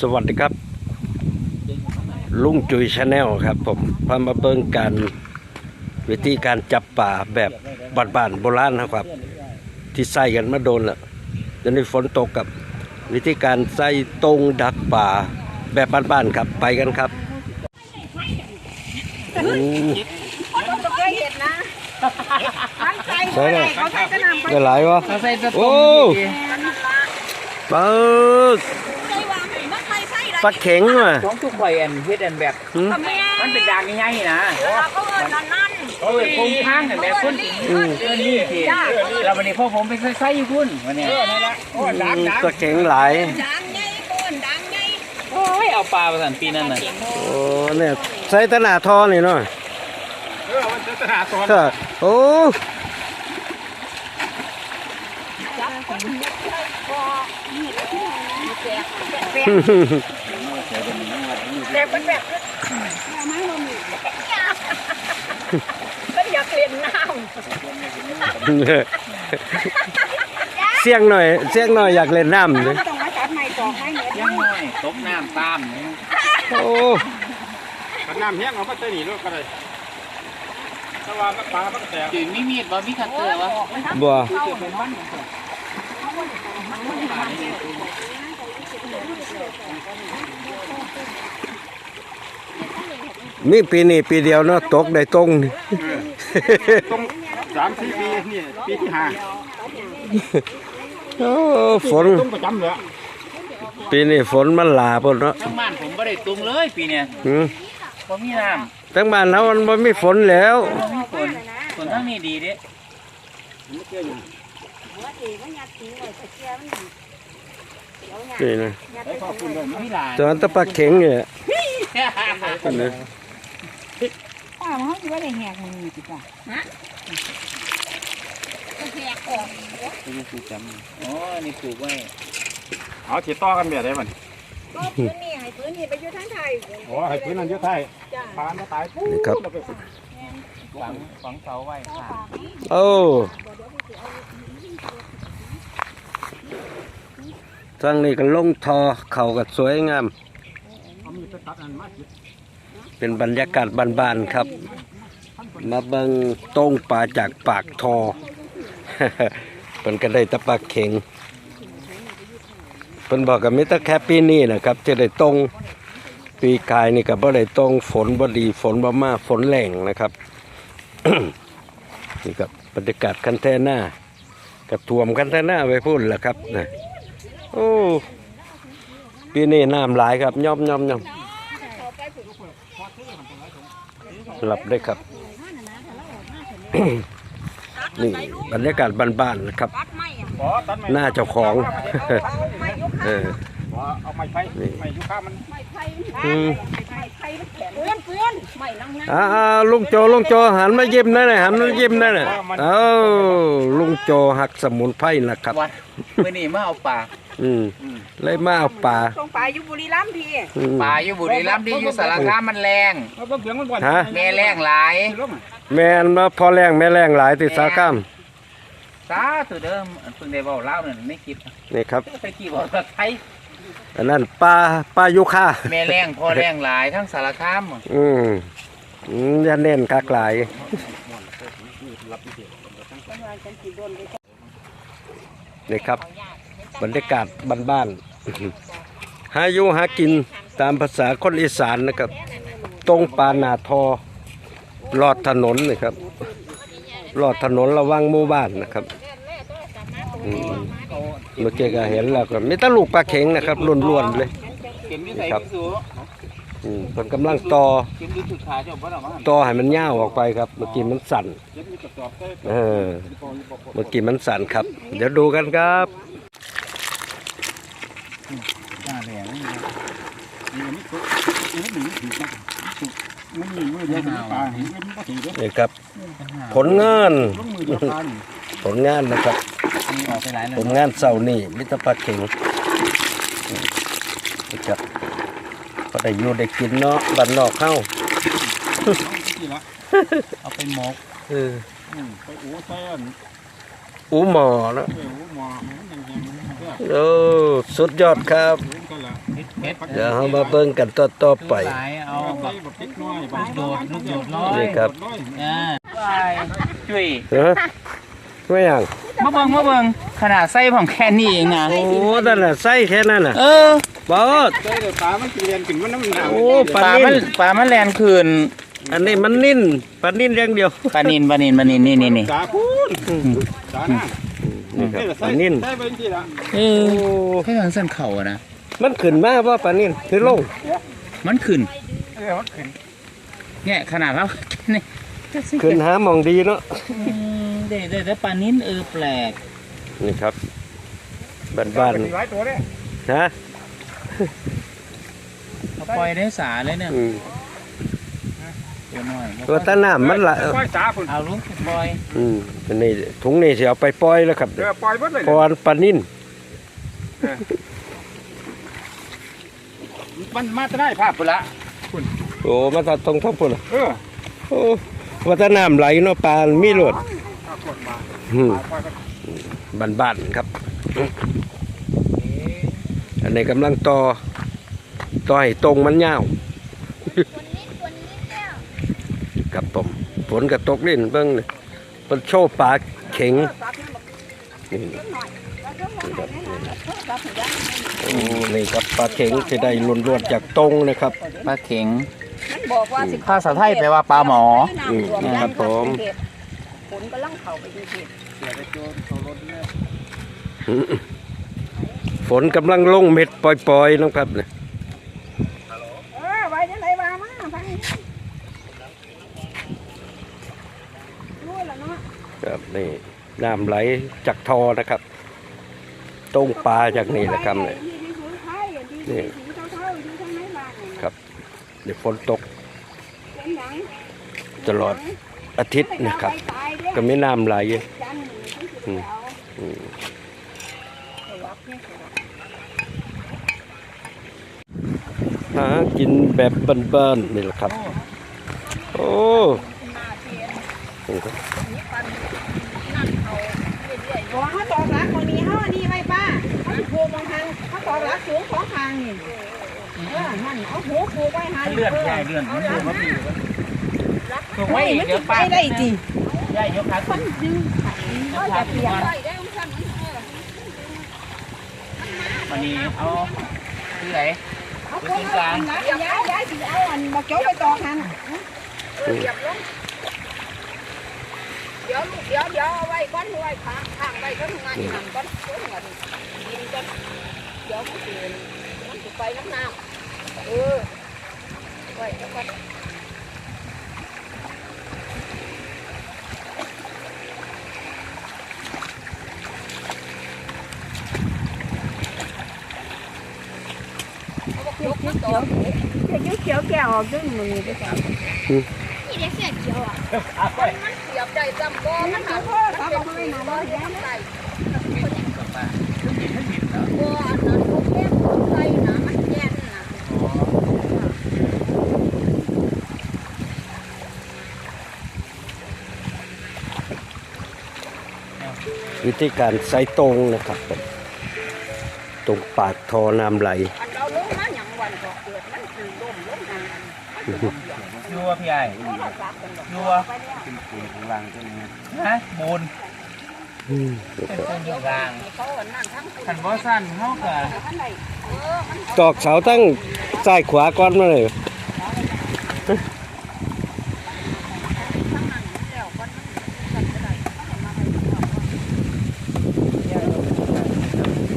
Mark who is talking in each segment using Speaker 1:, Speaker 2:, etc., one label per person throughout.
Speaker 1: สวัสดีครับ ลุงจุยชาแนลครับผมพามาเบิ่งการวิธีการจับป่าแบบบ้านๆโบราณนะครับ ที่ใส่กันมาโดนแล้วตอนนี้ฝนตกกับ วิธีการใส่ตรงดักป่าแบบบ้านๆครับไปกันครับอืม
Speaker 2: ต้องเคยเห็นนะทั้งไทย
Speaker 1: ใช่เลย
Speaker 2: เขาใช้กระนำไป
Speaker 1: ได้หลายวะ
Speaker 3: เราใส่ส
Speaker 1: โอ้
Speaker 3: ตูดี
Speaker 1: ปลา
Speaker 2: เคยว่าไม่นักไปใส่ได้
Speaker 1: ปลาเข็งว่ะ
Speaker 3: ของทุกข่อยอันเฮ็ดอันแบบ
Speaker 1: หืม
Speaker 2: ทำไมอะ
Speaker 3: มันเป็นดางง่ายๆนะ
Speaker 2: เราก็เอินนั่นนั่น
Speaker 3: เออผมข้างกันแบบคนสิเดินนี่สิเราวันนี้พ่อผมไปใส่ๆอยู่พุ่นวันนี้
Speaker 1: อืมปลาเข็งหลาย
Speaker 2: ดังใหญ่โกนดังใหญ่
Speaker 3: โอ้ยเอาปลาประสันปีนั้นน่ะ
Speaker 1: โอ้เนี่ยใส่ตะหนาทอนี่เนาะ
Speaker 4: เออมันจะตลาดตอน
Speaker 1: ก็โอ้
Speaker 2: แต่เป็นแบบก็อยากเล่นน้
Speaker 1: เสียงหน่อย เสียงหน่อยอยากเล่นน้ำเลยำ
Speaker 2: ต้องมาจับใหม่ต่อให้เนี่ย
Speaker 3: ยังน้อยตกน้ำตาม
Speaker 1: โอ้
Speaker 4: กันน้ำแห้งเอามาใส่นี่รถก็ได้ถ้าว่าปลามันก็แตก
Speaker 3: จืดมีมีดบ่มีคัตเตอร์วะ
Speaker 1: บัว นี่ปีนี้ปีเดียวเนาะตกได้ตรงนี่
Speaker 4: ต้องสามสี่ปีนี่ปีที่ห้า
Speaker 1: โอ้ฝน
Speaker 4: ต้องประจำเลย
Speaker 1: ปีนี้ฝนมันหลาพุ่นเนาะ
Speaker 3: ทั้งบ้านผมบ่ได้ตุงเลยปีเนี้ย
Speaker 1: หืม
Speaker 3: บ่มีน้
Speaker 1: ทั้งบ้านเรามันบ่มีฝนแล้วำ
Speaker 3: บ่มีฝนฝนทั้งนี้ดีเด้
Speaker 1: นี่นะ
Speaker 3: มีหลาย
Speaker 1: ตอนตะปลาเข็งเนี่ยนี่
Speaker 2: ป้า เขาคิดว่าได้แหกมันมีจิจ้ะฮะแหกออก
Speaker 3: อ๋อ นี่ปลูกไว้
Speaker 4: เอาถีต่อกันแบบได้มัน
Speaker 2: ก็พื้นนี่ให้พื้นนี่ไปอยู่ทั้งไทย
Speaker 4: โอ้ให้พื้นนั้นเยอะไทย
Speaker 2: จ้ะ
Speaker 4: ปลามันตาย
Speaker 1: นี่ครับ
Speaker 3: ฝังฝังเสาไว้ค่ะ
Speaker 1: โอ้ทางนี้ก็ลงทอเข่าก็สวยงาม
Speaker 4: เอามีดไปตัดอันมาจิ
Speaker 1: เป็นบรรยากาศบานๆครับ มาเบิงต้งปลาจากปากทอเป็นก็ได้ตะปลาเข็งเพิ่นบอกกับมิตรแค่ปีนี้นะครับจะได้ตรงปีกายนี่ก็บ่ได้ตรงฝนบ่ดีฝนบ่มาฝนแรงนะครับนี่ครับบรรยากาศคันแท่หน้ากับท่วมคันแท่หน้าไว้พูดแหละครับนะโอ้ปีนี้น้ำหลายครับย่อมย่อมย่อม หลับได้ครับ นี่บรรยากาศบ้านๆนะครับ
Speaker 2: ตัดไม้อะ
Speaker 4: ขอตัดไม้
Speaker 1: หน้าเจ้าของ
Speaker 2: เอาไม้ยก
Speaker 1: เออ
Speaker 4: ขอเอาไม้ไผ่ไม้ยุค่ามัน
Speaker 2: ไม้ไผ่
Speaker 1: อืม
Speaker 2: ไม้ไผ่มันแข็งเปื้อนเปื้อนไม้ลังนั้น
Speaker 1: อ่าๆลุงโจลุงโจหันมายิ้มได้เลยหันมายิ้มได้เลยเอ้าลุงโจหักสมุนไพรนะครับ
Speaker 3: วัดมื้อนี้มาเอาปลา
Speaker 1: อืมเลยมาเอาป่า
Speaker 2: ตรงไปอยู่บุรีรัมย์พี่
Speaker 1: อืม
Speaker 3: ปลาอยู่บุรีรัมย์ที่อยู่สารคามมันแรง
Speaker 4: เอาเบิ่งเสียงมันบ่น
Speaker 1: ฮะ
Speaker 3: แม่แรงหลาย
Speaker 4: ลง
Speaker 1: แม่นมาพอแรงแม่แรงหลายติดสาข้าม
Speaker 3: สาธุเดิมอันเพิ่งได้เว้าลาวนั่นไม่คิด
Speaker 1: นี่ครับ
Speaker 3: ตะกี้เว้าภาษาไทย
Speaker 1: อันนั้นปลาปลายุค่า
Speaker 3: แม่แรงพ่อแรงหลายทั้งสารคาม
Speaker 1: อืมอืมอย่าเน้นคักหลาย นี่ครับ บรรยากาศบ้านๆหาอยู่หากินตามภาษาคนอีสานนะครับ ตรงปานาทอลอดถนนนี่ครับลอดถนนระหวังหมู่บ้านนะครับอืมเมื่อกี้ก็เห็นแล้วก็มีแตลูกปลาเข็งนะครับล้วนๆเลย
Speaker 3: เข็มอยู่ไส
Speaker 1: ครับ
Speaker 3: พี่สู
Speaker 1: อืมเพิ่นกำลังต่อ
Speaker 3: เข็มอยู่สุดขาเจ้าบ่ได้มา
Speaker 1: ต่อให้มันยาวออกไปครับ เมื่อกี้มันสั่น
Speaker 4: เก็บมีกระสอบเต้
Speaker 1: เออเมื่อกี้มันสั่นครับ เดี๋ยวดูกันครับ
Speaker 3: นี่
Speaker 1: ครับ ผลงาน ผลงานนะครับ ผลงานเสาร์นี่มิตรปลาเข็งนี่ครับก็ได้อยู่ได้กินเนาะบ้านนอกเข้า
Speaker 3: เอาไปหมก
Speaker 1: เออ
Speaker 4: ไปอู่ใส่อัน
Speaker 1: อูหมอเนาะ
Speaker 4: เอออู่หมอมันยังยัง
Speaker 1: โอ้สุดยอดครับ
Speaker 3: เฮ็ด
Speaker 1: เดี๋ยวเรามาเบิ่งกันต่อต่อๆไป
Speaker 3: หลายเอา
Speaker 4: ไป
Speaker 3: แบบ
Speaker 4: แบบเล็กน้อยไป
Speaker 3: โดดลูกโดดน้อย
Speaker 1: นี่ครับ
Speaker 4: น้อย
Speaker 3: อ่าไปจุ้ย
Speaker 1: เออไม่อย่าง
Speaker 3: มาเบิ่งมาเบิ่งขนาดไส้ของแค่นี้เองนะ
Speaker 1: โอ้นั่นน่ะไส้แค่นั้นน่ะ
Speaker 3: เออ
Speaker 1: บอส
Speaker 4: ได้แต่ปลามันกินเรียนกินมันน้ำหนัก
Speaker 1: โอ้
Speaker 3: ป
Speaker 1: ปลา
Speaker 3: ลา
Speaker 1: นิ่
Speaker 3: มัน
Speaker 1: น
Speaker 3: ปลามันแลนคืน
Speaker 1: อันนี้มันนิ่นปลานิ่นอย่างเดียว
Speaker 3: ปลานินปลานินปลานินนี่นี่นี่
Speaker 4: สาพูนสาหน้า
Speaker 1: นี่ครับ
Speaker 4: ได้แต่
Speaker 1: ปลานิ่น
Speaker 4: ได้ไปที่ละ
Speaker 3: เอ
Speaker 1: โอ้
Speaker 3: อแค่ทางเส้นเข่าอะนะ
Speaker 1: มันขึ้นมาว่าปลานิ่นคือลง
Speaker 3: มันขึ้น
Speaker 4: เออมันขึ้น
Speaker 3: เนี่ยขนาดเรานี่
Speaker 1: ขึ้นหาหมองดีเนาะ
Speaker 3: อืมเด็ดเด็ดปลานินเออแปลก
Speaker 1: นี่ครับบ้าน
Speaker 4: เป็นหลายตัวเนี่ย
Speaker 1: ๆฮะ
Speaker 3: เอาปล่อยได้สาเลยเนี่ย
Speaker 1: อืม
Speaker 3: เดี๋ยวหน่อย
Speaker 1: ตัวตาน้ำมันละ
Speaker 4: ปล่อยสาพุ่น
Speaker 3: เอาลูกปล่อย
Speaker 1: อืมอันนี้ถุงนี้สิเอาไปปล่อยแล้วครับ
Speaker 4: เออปล่อยหมดเลย
Speaker 1: เพราะว่าปลานิ่น
Speaker 4: มันมาจะได้ภาพพุ่นละ
Speaker 1: โอ้มาตัดตรงทับพุ่นล่ะ
Speaker 4: เออ
Speaker 1: โอ้ว่าแตาน้ำไหลเนาะปลามีโลด
Speaker 4: ถ้าคนมา
Speaker 1: อืม
Speaker 4: ปล่อยก็
Speaker 1: บ้านๆครับ อันนี้กำลังต่อต่อให้ตรงมันยาวกับผมฝนกับตกเล่นเบิ้งเลยมันโชว์ปลาเข็ง นี่ครับ โอ้นี่ครับปลาเข็งจะได้ล้วนๆจากตรงนะครับ
Speaker 3: ปลาเข็ง
Speaker 2: มันบอกว่าสิ
Speaker 3: ภาษาไทยแปลว่าปลาหมอ
Speaker 1: อืมครับผม
Speaker 2: ฝนกำลังเข้าไปดูสิ
Speaker 1: ฝนกำลังลงเม็ดปล่อยๆนะครับเนี่ย
Speaker 2: เออไว้จังไดว่ามาฟังรู้แล้วเนาะ
Speaker 1: ครับนี่น้ำไหลจากทอนะครับ ตรงปลาจากนี่แหละครับเนี่ยนี่ครับเดี๋ยวฝนตก ตลอดอาทิตย์นะครับ ก็ไม่น้ำไหลอืมอืมหากินแบบเบิ้นๆนี่แหละครับ โอ้นี่ครับ
Speaker 2: บอกเขาตอกหลักคนนี้เขาอันนี้ไว้ป้า เขาสิผูกบางทางเขาตอกหลักสูงสองทางนี่เออนั่นเอาหูผูกไว้หา
Speaker 3: เลื่อนใหญ่เลื่อน
Speaker 2: เอา
Speaker 3: เลื่
Speaker 2: ห
Speaker 3: อ
Speaker 2: ลั
Speaker 3: น
Speaker 2: ก
Speaker 3: มา
Speaker 2: มา
Speaker 3: ปีถูกไว้อีก
Speaker 2: มัน
Speaker 3: เดี๋ยว
Speaker 2: สิ
Speaker 3: ปลา
Speaker 2: ไปได้จี
Speaker 3: ใหญ่ยกขาขึ้น
Speaker 2: ดึงเขาจะเปลี่ยน
Speaker 3: วันนี้เอาที่ไหน
Speaker 2: เอาคนเอาอันหลักย้ายย้ายสิเอาอันมาโจกไปตอกหันเออเหยียบลงเดี๋ยวลูกเดี๋ยวเดี๋ยวเอาไว้ก้อนไว้ข้างข้างไว้ก็ทำงานที่นั่นก้อนก้อน กันดินก้อนเดี๋ยวมันสิมันสิไปน้ำน้ำเออไว้แล้วก็เขียวเขียวเขียวเขียวแก้วออกด้วยมือไปจ้ะ
Speaker 5: นี่เด็กเสียเขียวอะ
Speaker 2: มันเสียบใจจำบ่มันหาพ่อเขาบอกให้มาบ่แย่ใส่
Speaker 5: บัวอันนั้นพวกแก้มพวกไส้นะมันแย่นนะ
Speaker 1: วิธีการใส่ตรงนะครับตรงปากทอน้ำไหล
Speaker 2: อันเราลงมาหยังวันก็เกิดมันคือลมลงทางนั้นมันคือบ่เกี่ยว
Speaker 3: ยัวพี่ใหญ่
Speaker 2: โทรศัพท์กันดอก
Speaker 3: ยัว
Speaker 2: ไปแล้ว
Speaker 3: ฮะบูน
Speaker 1: อืม
Speaker 3: เป็นต้นยาง
Speaker 2: ให้เขาอันนั้นทั้งคุณ
Speaker 3: ขันบ่สั้นเฮาก็
Speaker 2: ท่านใดเออมัน
Speaker 1: ตอกเสาตั้งซ้ายขวาก่อนมาเลย
Speaker 2: ทั้งนั้นแล้วก็มันก็ได้มาให้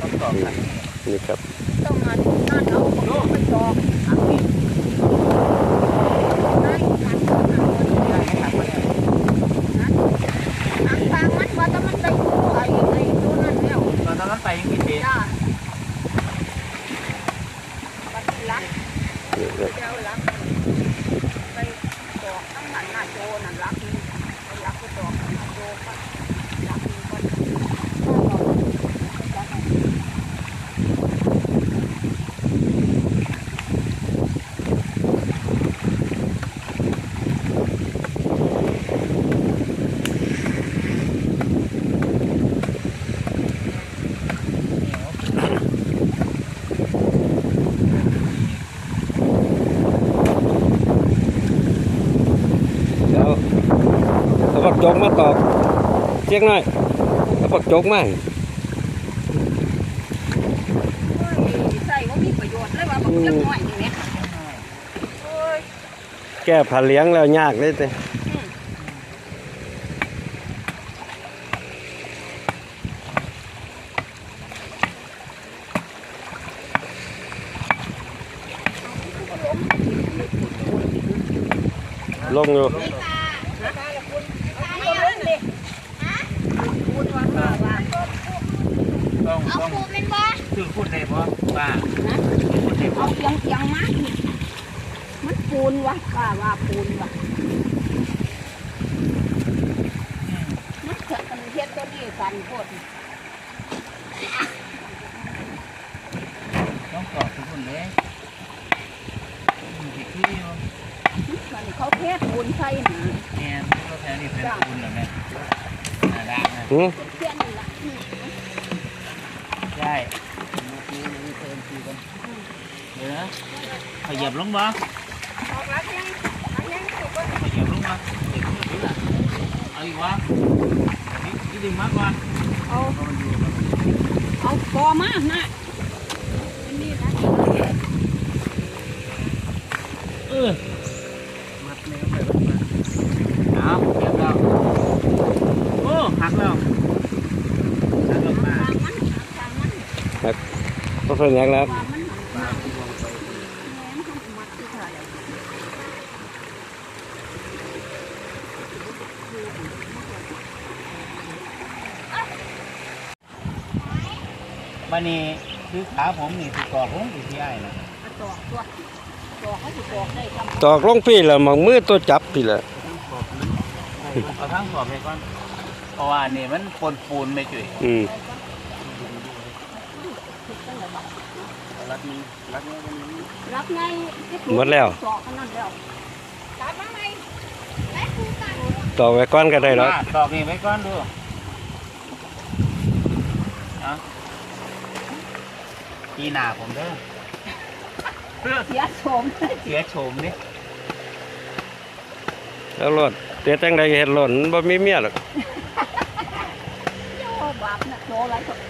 Speaker 3: ต้องตอบกัน
Speaker 1: นี่ครับ
Speaker 2: ต้องมานั่นเอาไปจอกได้กันทางทางมันว่าถ้ามันได้ไอ้ไอ้ตัวนั้นแล้ว
Speaker 3: ตอนนั้นไปยังกี่ปี
Speaker 2: จ้าบัดนี้ลัก
Speaker 1: นี่ครับ
Speaker 2: เดี๋ยวลักไปดอกทั้งหันหน้าโจนั่นลักนี่ไปลักไปดอกหน้าโจก็ลักนี่ก็
Speaker 1: จกมาตอกเสียงหน่อยเอาปักจกมา
Speaker 2: ใส่ว่ามีประโยชน์เลยว่าบอกจังหน่อยนี่แหมโอ้ย
Speaker 1: แก้ผาเลี้ยงแล้วยากเลยเต้ลงอยู่
Speaker 2: ไม่เอาเลย พูดว่าว่าว่า
Speaker 3: ต้อง
Speaker 5: เอา
Speaker 3: ต้อง
Speaker 5: ปูเป็นบ่
Speaker 3: คือพูดเลยเพราะว่าพูดเลยเพ
Speaker 2: เอาเสียงเสียงมามันปูนวะว่าว่าปูนวะมันเกิดกันเฮ็ดตัวนี้กันโพด
Speaker 3: ต้องกรอบทุกคนเลยมันสิคืออยู่
Speaker 2: มันเขาเทศปูนใส่หนา
Speaker 3: แม่นก็แถวนี้เป็นคุณเหรอแม่ น่ารักนะ
Speaker 1: หือ
Speaker 2: เทียนนี่ละอืม
Speaker 3: ใช่เดี๋ยวนะขยับลงบ่
Speaker 2: ออกแล้วยังอันยังสุก
Speaker 3: ขยับลงบ่เด็กมันอยู่ล่ะเอาอีกวะนี่นี่ดึงมากกว่า
Speaker 2: เอาเอากอมานะอันนี้นะ
Speaker 3: เออมัดแนวไปรถมาเอาเรียบแล้วโอ้หักแล้วหักลงมา
Speaker 2: ทางมันทางมัน
Speaker 1: ก็เป็นอย่างแล้ว
Speaker 2: ว่ามันมาแม่มันทำมัดที่เท่าไหร่
Speaker 3: วันนี้คือขาผมนี่ติดกรอบผมอยู่ที่ไอ้นะ
Speaker 2: เอาตอกตัวตอกเขาสิตอกได้ทำ
Speaker 1: ตอกลงพี่ละหมองมือตัวจับพี่ละ
Speaker 3: เอาทั้งกรอบไปก่อนเพราะว่านี่มันปนปูนไม่จุ๋ย
Speaker 1: อืม
Speaker 2: รับไง
Speaker 1: หมดแล้ว
Speaker 2: ตอกขนาดแล้ว
Speaker 5: กลับมาไหมแม่ปูกัน
Speaker 1: ตอกไว้ก้อนก็ได้แล้ว
Speaker 3: มาตอกนี่ไว้ก่อนดูเอาทีหน้าผมเด้อ
Speaker 2: เสียโฉม
Speaker 3: เสียโฉมนี่
Speaker 1: แล้วรถเตียจังใดเห็ดหล่นบ่มีเมียหรอก
Speaker 2: โอ้บาปนะโตอะไรก็ตั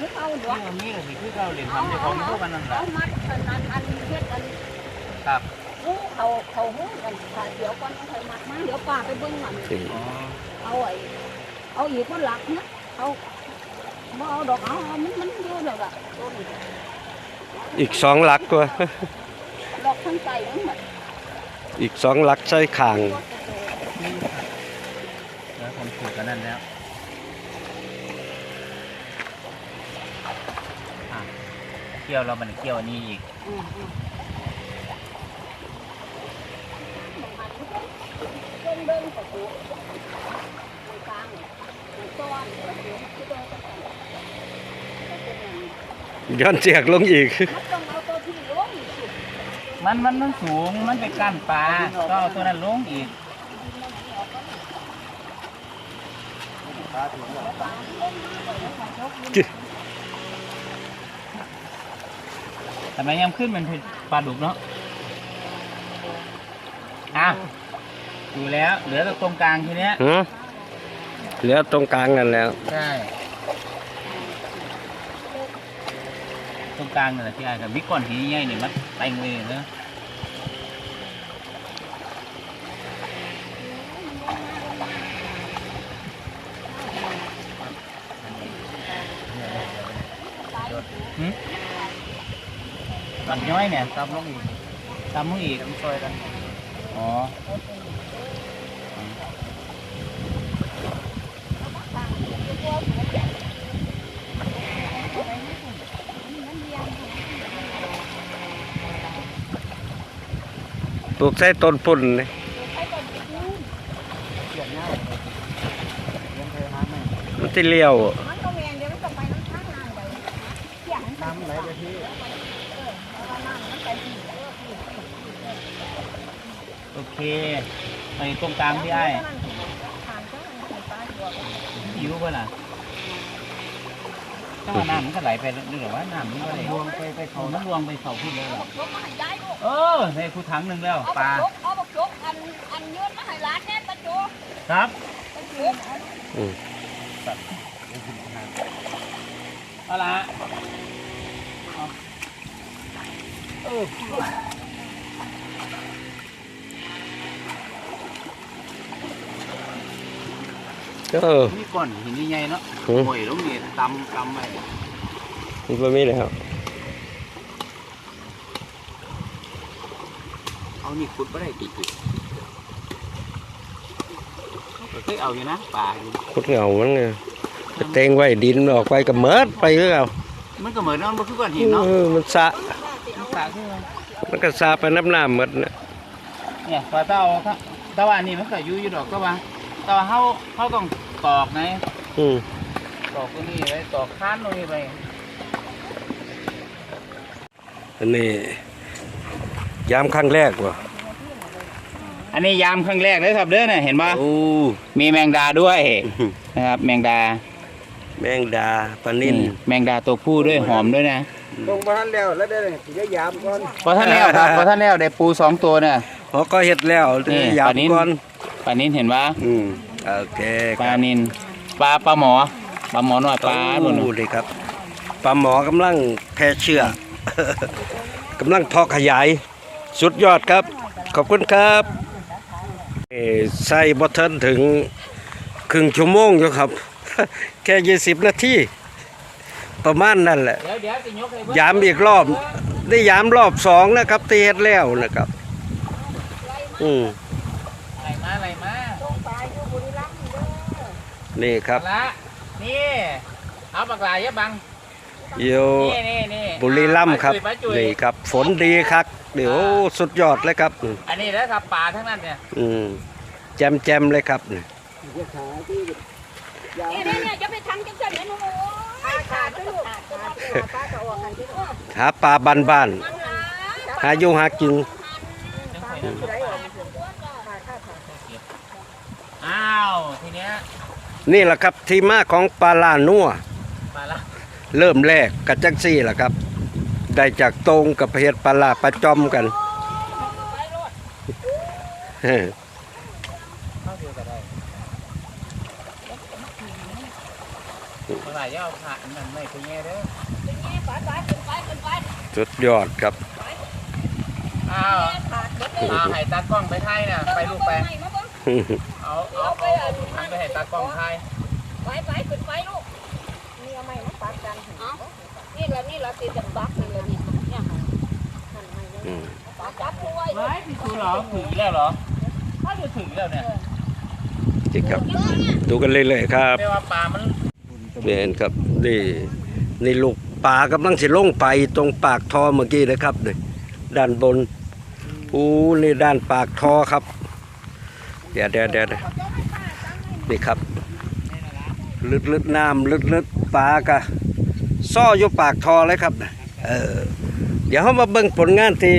Speaker 2: วนี้ก็สิเอาดวง
Speaker 3: นี่ก็สิคือเราเรียนทำเจ้าของพวกมันนั่นแหละ
Speaker 2: เอามัดอันนั้นอันเฮ็ดอัน
Speaker 3: ครับ
Speaker 2: หูเขาเขาหูกันค่ะเดี๋ยวก่อนเอาไปมัดมาเดี๋ยวป้าไปเบิ่งมัน
Speaker 3: อ๋อ
Speaker 2: เอาไอ้เอาอีกคนหลักเนะเอาบ่เอาดอกเอามันมันเยอะแล้วล่ะตัวนี้
Speaker 1: อีกสองหลักตัว
Speaker 2: ดอกทั้งใจมันหมด
Speaker 1: อีกสองหลักใส่ข่าง
Speaker 3: แล้วผมถูกกันนั่นแล้วอะ เกี่ยวเรามันเกี่ยวอันนี้อีก
Speaker 2: อืมอืมเดินเดินกับกูตรงกลางต้อนแล้วเดี๋ยวคือตัวจะแต่งแล้วเป็นอย่างนี้
Speaker 1: ย้อนเจียกลงอีก
Speaker 2: มันต้องเอาตัวที่ลงสิ
Speaker 3: มันมันมันสูง มันไปกั้นปลาก็เอาตัวนั้นลงอีกแต่มันยังขึ้นมันเป็นปลาดุกเนาะอะดูแล้ว เหลือแต่ตรงกลางทีเนี้ย
Speaker 1: ฮะเหลือตรงกลางนั่นแล้ว
Speaker 3: ใช่ตรงกลางนั่นแหละที่ไอ้กับบิ๊กก้อนหินใหญ่ๆนี่มันเต็งเลยเนอะหึมั นย้อยเนี่ยตามลงอีกตามลงอีกซอยกันอ๋อ
Speaker 1: ปลูกใส่ต้นปุ่นนี่มันสิเลี้ยว
Speaker 2: มันก็แมงเดี๋ยวมันต้องไปน้ำข้างล่างเลยเกี่ยงน้ำไหลไปที่เออแล้วก็น้ำมันไปที่เออที่
Speaker 3: โอเคไปตรงกลางพี่ไอ้
Speaker 2: ผ่านก็มันถึงปลาหัว
Speaker 3: หิวป่ะล่ะถ้าว่าน้ำมันก็ไหลไปเรื่อยๆว่าน้ำมันก็ไหลรวงไปไปเขาน้ำรวงไปเขาพูดเลยเหรอ
Speaker 2: ยกมาให้ย้ายลูก
Speaker 3: เออในผู้ถังหนึ่งแล้ว
Speaker 2: เอา
Speaker 3: ป
Speaker 2: บั
Speaker 3: ลาก
Speaker 2: ยกเอาบักยกอัน
Speaker 5: นอันยืนมาให้ร้านแน่ประจู
Speaker 3: ครับ
Speaker 5: ประจู
Speaker 1: อืม
Speaker 3: เอาละเอาเอ
Speaker 1: เออ
Speaker 3: นี่ก้อนหินใหญ่ๆเนาะ
Speaker 1: หือ
Speaker 3: โอ้ยลงนี่ตำตำไป
Speaker 1: มันบ่มีแล้ว
Speaker 3: เอานี่ขุดไม่ได้ติดติดเคยเอาอยู่นะป่าอยู่
Speaker 1: คุดเอามันไงไปเตงไว้ดินออกไปก็เมิดไปคือเอา
Speaker 3: มันก็เหมือนเนาะมันคือก้อนหินเนาะ
Speaker 1: เออมันสะ
Speaker 3: ป่าคือ
Speaker 1: มันก็สาไปน้ำน้ำหมดนะ
Speaker 3: เนี่ยปลาเต้าถ้าแต่ว่าอันนี่มันก็อยู่อยู่ดอกแต่ว่าแต่ว่าเขาเขาต้อง ตอกไง
Speaker 1: อืม
Speaker 3: ตอกตรงนี้ไว้ตอกค้านตรงนี้ไป
Speaker 1: อันนี้ยามครั้งแรกว่ะ
Speaker 3: อันนี้ยามครั้งแรกเลยครับเด้อเนี่ยเห็นป่ะ
Speaker 1: โอ้
Speaker 3: มีแมงดาด้วยนะครับ แมงดา
Speaker 1: แมงดาปลานิน
Speaker 3: แมงดาตัวผู้ด้วยหอมด้วยนะ
Speaker 4: ตรงบ้านแล้วแล้วได้สิได้ยามก่อน
Speaker 3: พอท่านแล้วครับพอท่านแล้วได้ปูสองตัวเนี่ย
Speaker 1: พอก็เฮ็ดแล้ว
Speaker 3: นี่
Speaker 1: ยาม
Speaker 3: ปลานิล
Speaker 1: ก่อน
Speaker 3: ปลานินเห็นปะ
Speaker 1: อืม โอเค
Speaker 3: ปลานินปลาปลาหมอปลาหมอหน่อยปลาห
Speaker 1: โอ้
Speaker 3: นุน
Speaker 1: ดีครับปลาหมอกำลังแพร่เชื้อกำลังพอกขยาย สุดยอดครับ ขอบคุณครับเอ่อใส่บอเทินถึงครึ่งชั่วโมงอยู่ครับ แค่ยี่สิบนาทีประมาณนั่นแหละ
Speaker 3: เดี๋ยวเดี๋ยวสิยกให้เบิ่ง
Speaker 1: ยามอีกรอบ ได้ยามรอบสองนะครับที่เฮ็ดแล้วนะครับ อืม
Speaker 3: อะไรมาอะไรมา
Speaker 1: นี่ครับ
Speaker 3: เอาละนี่เอาปากลายยะบัง
Speaker 1: อยู่
Speaker 3: นี่นี่นี่
Speaker 1: บุรีรัมย์ครับ
Speaker 3: ปลาจุ๋ย
Speaker 1: นี่ครับฝนดีครับเดี๋ยวสุดยอดเลยครับ
Speaker 3: อันนี้แล้วครับปลาทั้งนั้นเนี่ย
Speaker 1: อืมแจมแจมๆเลยครับนี่
Speaker 5: เนี่ยเนี่ยเนี่ยจะไปทำจังสันนะหนูขาดขาดด้วยลูกขาดขาดขาดจะออกกันที่ลูก
Speaker 1: หาปลาบ้านบ้าน
Speaker 5: มันหา
Speaker 1: ๆหาอยู่หากิน
Speaker 3: อ้าวทีเนี้ย
Speaker 1: นี่แหละครับที่มาของปลาลานัว
Speaker 3: มาละ
Speaker 1: เริ่มแรกกับจังซี่แหละครับ ได้จากตรงกับเห็ดปลาลาปลาจอมกัน
Speaker 3: เข้าเดียวกันได้เมื่อไหร่จะเอาผ่านนั่นไม่เป็นไงเด้อ
Speaker 5: ไปไปขึ้นไปขึ้นไป
Speaker 1: สุดยอดครับ
Speaker 3: อ้าว
Speaker 5: ขาดเบิดเลย
Speaker 3: เอาให้ตากล้องไปไทยน่ะ ไปลูกไป
Speaker 5: มา เบิ่ง
Speaker 3: เอาเอาเอาเอาทางไปให้ตากล้องไทย
Speaker 5: ไปไปขึ้นไปลูกนี่เอาไม้มาปัดกันเอานี่แหละนี่แหละติดจากบักนี่แหละนี่เนี่ยค่ะหั่นไม้เนี่ย
Speaker 1: อืม
Speaker 5: ปัดจับด้วย
Speaker 3: ไว้พี่สูเหรอถึงอีกแล้วเหรอถ้าจะถึงอีกแล้วเนี่ย
Speaker 1: จริงครับดูกันเรื่อยๆครับ
Speaker 3: ไม่ว่าปลามัน
Speaker 1: เห็นครับนี่นี่ลูกปลากำลังสิลงไปตรงปากทอเมื่อกี้นะครับนี่ด้านบนอู้นี่ด้านปากทอครับ เดี๋ยวเดี๋ยวเดี๋ยวเดี๋ยนี่ครับ ลึดลึดน้ำลึดลึดปลากะซ่ออยู่ปากทอเลยครับเออเดี๋ยวเขามาเบิ่งผลงานที่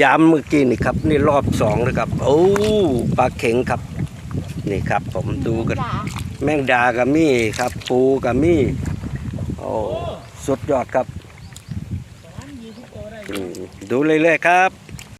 Speaker 1: ยามเมื่อกี้นี่ครับ นี่รอบสองนะครับโอ้ปลาเข็งครับ นี่ครับ ผมดูกัน แมงดากับมี่ครับ ปูกับมี่โอ้สุดยอดครับ ดูเรื่อยๆครับ